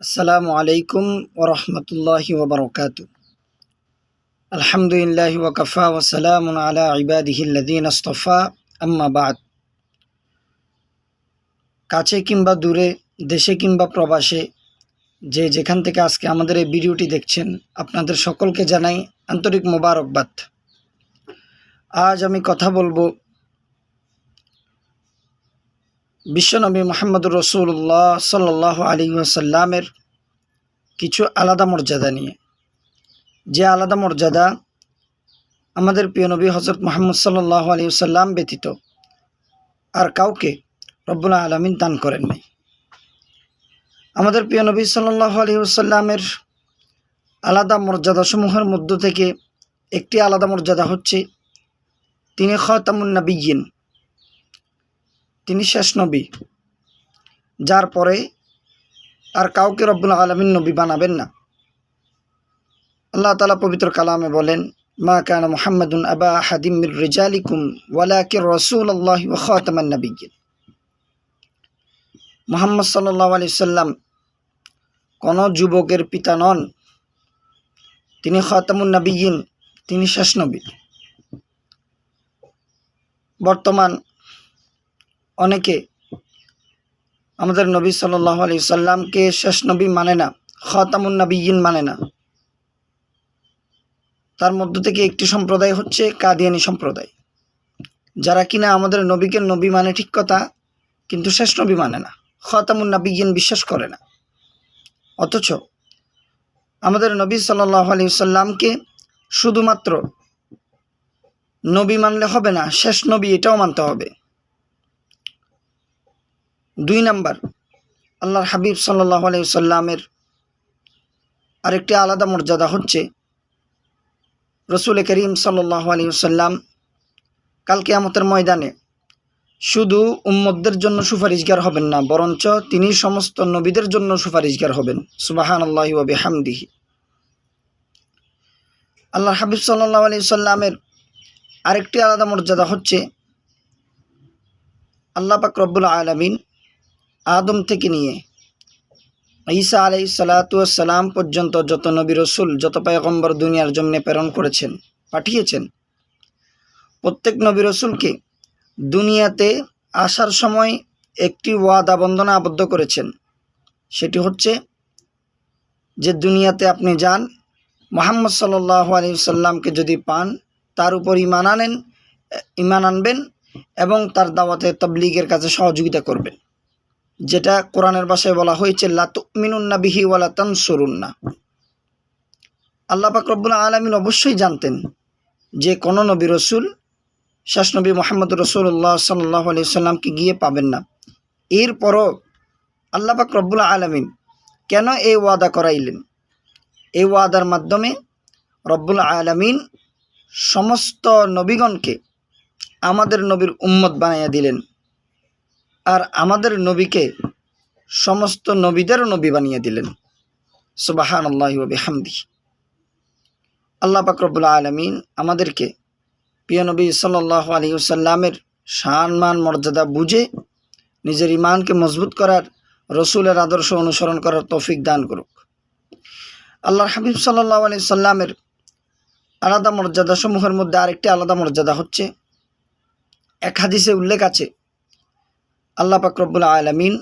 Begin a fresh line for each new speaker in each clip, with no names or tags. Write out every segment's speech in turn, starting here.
আসসালামু আলাইকুম ওরহমতুল্লাহি ওবরকাত আলহামদুলিল্লাহ ওকফা ওসালাম আলা ইবাদিহিল্লাদিন আস্তফা, আম্মা বাদ। কাছে কিংবা দূরে, দেশে কিংবা প্রবাসে, যে যেখান থেকে আজকে আমাদের এই ভিডিওটি দেখছেন, আপনাদের সকলকে জানাই আন্তরিক মোবারকবাদ। আজ আমি কথা বলব বিশ্বনবী মোহাম্মদুর রসুল্লাহ সাল্লাহ আলী আসাল্লামের কিছু আলাদা মর্যাদা নিয়ে। যে আলাদা মর্যাদা আমাদের প্রিয় নবী হজরত মোহাম্মদ সাল্লাহ আলী সাল্লাম ব্যতীত আর কাউকে রব্বুল আলমিন দান করেন নাই। আমাদের প্রিয় নবী সাল্লাহ আলী সাল্লামের আলাদা মর্যাদাসমূহের মধ্য থেকে একটি আলাদা মর্যাদা হচ্ছে তিনি খতামুন নবীন তিনি শেষ নবী, যার পরে আর কাউকে রব্বুল আলমিন নবী বানাবেন না। আল্লাহ তালা পবিত্র কালামে বলেন, মা কান মোহাম্মদুন আবা হাদিমির রিজালিকুম ওয়ালাকে রসুল আল্লাহ খাতামান নবীন মোহাম্মদ সাল্লাহ আলি সাল্লাম কোনো যুবকের পিতা নন, তিনি খাতামুন নবীন তিনি শেষ নবী। বর্তমান অনেকে আমাদের নবী সাল্লাহ আলি সাল্লামকে শেষ নবী মানে না, খতামুন নবীন মানে না। তার মধ্য থেকে একটি সম্প্রদায় হচ্ছে কাদিয়ানি সম্প্রদায়। যারা কিনা আমাদের নবীকে নবী মানে ঠিক কথা, কিন্তু শেষ নবী মানে না, খতামুন নবীন বিশ্বাস করে না। অথচ আমাদের নবী সাল্লাহ আলি সাল্লামকে শুধুমাত্র নবী মানলে হবে না, শেষ নবী এটাও মানতে হবে। দুই নাম্বার, আল্লাহর হাবিব সাল্লাহ আলাইসাল্লামের আরেকটি আলাদা মর্যাদা হচ্ছে, রসুল করিম সাল্লাহ আলাইসাল্লাম কালকে আমতের ময়দানে শুধু উম্মদদের জন্য সুপারিশগার হবেন না, বরঞ্চ তিনি সমস্ত নবীদের জন্য সুপারিশগার হবেন। সুবাহান আল্লাহ হামদিহি আল্লাহ হাবিব সাল্লাহ আলি সাল্লামের আরেকটি আলাদা মর্যাদা হচ্ছে, আল্লাহ পাক রব্বুল আলমিন আদম থেকে নিয়ে ঈসা আলাই সালাতাম পর্যন্ত যত নবী রসুল, যত পায়গম্বর দুনিয়ার জন্য প্রেরণ করেছেন, পাঠিয়েছেন, প্রত্যেক নবী রসুলকে দুনিয়াতে আসার সময় একটি ওয়াদা, বন্দনা আবদ্ধ করেছেন। সেটি হচ্ছে যে দুনিয়াতে আপনি যান, মোহাম্মদ সাল্লাহ আলী সাল্লামকে যদি পান, তার উপর ইমান আনেন ইমান আনবেন এবং তার দাওয়াতে তবলিগের কাছে সহযোগিতা করবেন। যেটা কোরআনের ভাষায় বলা হয়েছে লাতুমিনুন্না বিহি ওয়ালা তানসুরুন্না আল্লাহ পাক রব্বুল আলমিন অবশ্যই জানতেন যে কোনো নবী রসুল, শেষ নবী মোহাম্মদ রসুল্লাহ সাল্লাহ আলি সাল্লামকে গিয়ে পাবেন না। এরপরও আল্লাহ পাক রব্বুল আলমিন কেন এই ওয়াদা করাইলেন? এই ওয়াদার মাধ্যমে রব্বুল আলমিন সমস্ত নবীগণকে আমাদের নবীর উম্মত বানাইয়া দিলেন। আর আমাদের নবীকে সমস্ত নবীদেরও নবী বানিয়ে দিলেন। সুবাহান আল্লাহ হামদি আল্লাহ পাকরবুল আলমিন আমাদেরকে প্রিয় নবী সাল্লাহ আলী সাল্লামের সম্মান মর্যাদা বুঝে নিজের ইমানকে মজবুত করার রসুলের আদর্শ অনুসরণ করার তৌফিক দান করুক। আল্লাহর হাবিব সাল্লাহ আলি সাল্লামের আলাদা মর্যাদা সমূহের মধ্যে আরেকটি আলাদা মর্যাদা হচ্ছে, এক হাদিসে উল্লেখ আছে আল্লাহ পাকরবুল আলমিন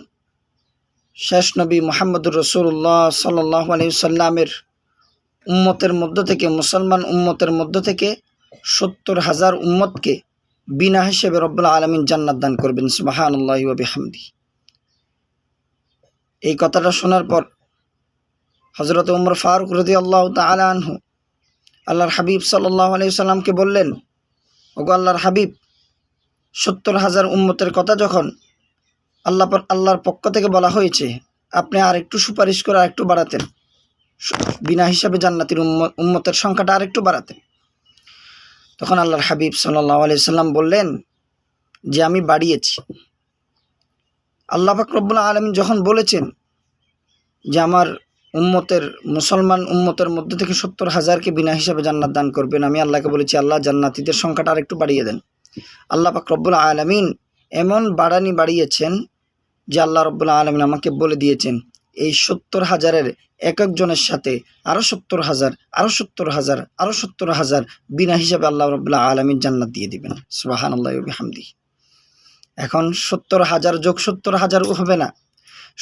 শেষ নবী মোহাম্মদুর রসুল্লাহ সাল্লাহ আলি সাল্লামের উম্মতের মধ্য থেকে, মুসলমান উম্মতের মধ্য থেকে সত্তর হাজার উম্মতকে বিনা হিসেবে রব্বুল আলমিন জান্নাত দান করবেন। সুবাহান আল্লাহ হামদি এই কথাটা শোনার পর হজরত উমর ফারুক রদি আল্লাহ তালা আনহু আল্লাহর হাবিব সাল্লাহ আলি সাল্লামকে বললেন, ওগো আল্লাহর হাবিব, সত্তর হাজার উম্মতের কথা যখন আল্লাহ আল্লাহর পক্ষ থেকে বলা হয়েছে, আপনি আর একটু সুপারিশ করে আরেকটু বাড়াতেন। বিনা হিসাবে জান্নাতির উম্মতের সংখ্যাটা আরেকটু বাড়াতেন। তখন আল্লাহর হাবিব সাল্লাহ আলি সাল্লাম বললেন, যে আমি বাড়িয়েছি। আল্লাহ ফাকরবুল্লা আলম যখন বলেছেন যে আমার উম্মতের, মুসলমান উম্মতের মধ্যে থেকে সত্তর হাজারকে বিনা হিসাবে জান্নাত দান করবেন, আমি আল্লাহকে বলেছি, আল্লাহ জান্নাতিদের সংখ্যাটা আরেকটু বাড়িয়ে দেন। আল্লাহ পাক রব্বুল আলমিন এমন বাড়ানি বাড়িয়েছেন যে আল্লাহ রব্বুল আলমিন আমাকে বলে দিয়েছেন, এই সত্তর হাজারের এক একজনের সাথে আরও সত্তর হাজার আরও সত্তর হাজার আরও সত্তর হাজার বিনা হিসাবে আল্লাহ রবুল্লাহ আলমীর জান্নাত দিয়ে দিবেন। সুবাহান আল্লাহ হামদি এখন সত্তর হাজার যোগ সত্তর হাজার হবে না।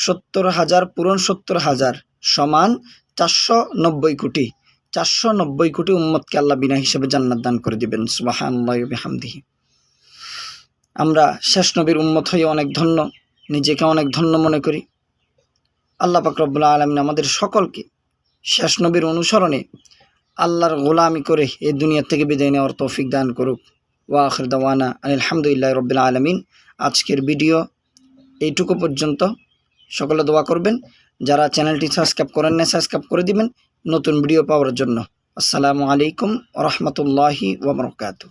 সত্তর হাজার পূরণ সত্তর হাজার সমান চারশো নব্বই কোটি। চারশো নব্বই কোটি উম্মতকে আল্লাহ বিনা হিসেবে জান্নাত দান করে দিবেন। সুবাহান হামদিহি আমরা শেষ নবীর উম্মত হয়ে অনেক ধন্য। নিজেকে অনেক ধন্য মনে করি। আল্লাহ পাকরবুল্লা আলমিন আমাদের সকলকে শেষ নবীর অনুসরণে আল্লাহর গোলামি করে এই দুনিয়া থেকে বিদায় নেওয়ার তৌফিক দান করুক। ওয়া আখির দাওয়ানা আলহামদুলিল্লাহ রবিল আলমিন। আজকের ভিডিও এইটুকু পর্যন্ত। সকলে দোয়া করবেন। যারা চ্যানেলটি সাবস্ক্রাইব করেন না সাবস্ক্রাইব করে দিবেন। নতুন ভিডিও পাওয়ার জন্য। আসসালামু আলাইকুম রহমতুল্লাহি ওবরকাতু